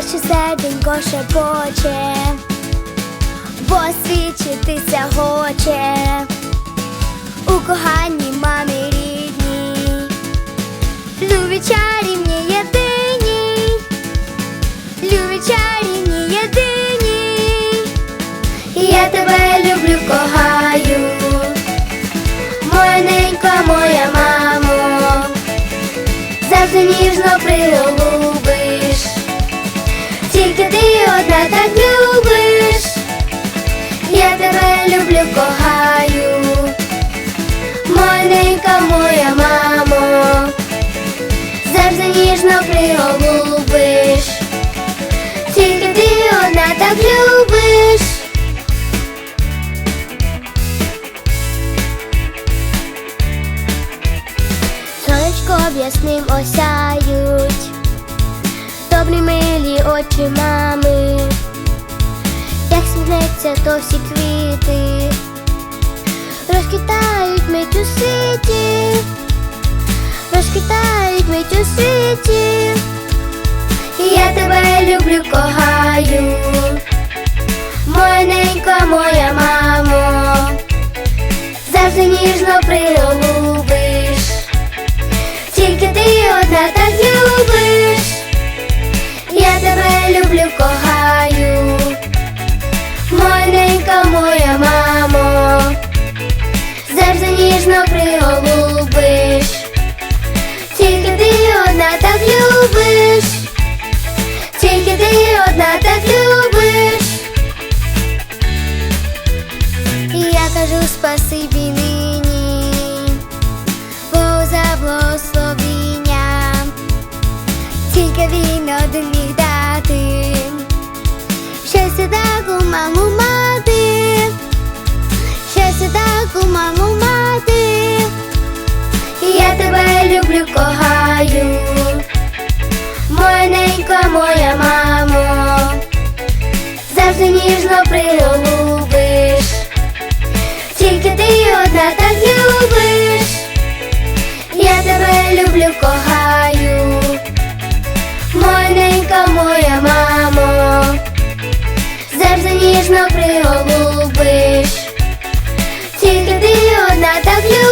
все, що серденько шепоче, бо свідчитися хоче. У коханні мамі люблю, кохаю, моя ненька, моя мамо, завжди ніжно приголубиш, тільки ти одна так любиш. Сонечко ясним осяють, добрі милі очі мами, як сміхнеться, то всі квіти, розквітають мить у світі, розквітають мить у світі, я тебе люблю, кохаю, моя ненька, моя мамо, завжди ніжно приголубиш. Тільки ти одна так любиш, я тебе люблю, кохаю, Моненька моя мамо, маму мати, щастя таку маму мати, я тебе люблю, кохаю, моя моя мамо, завжди ніжно приголубиш, тільки ти одна. ніжно приголубиш, тільки ти одна так любиш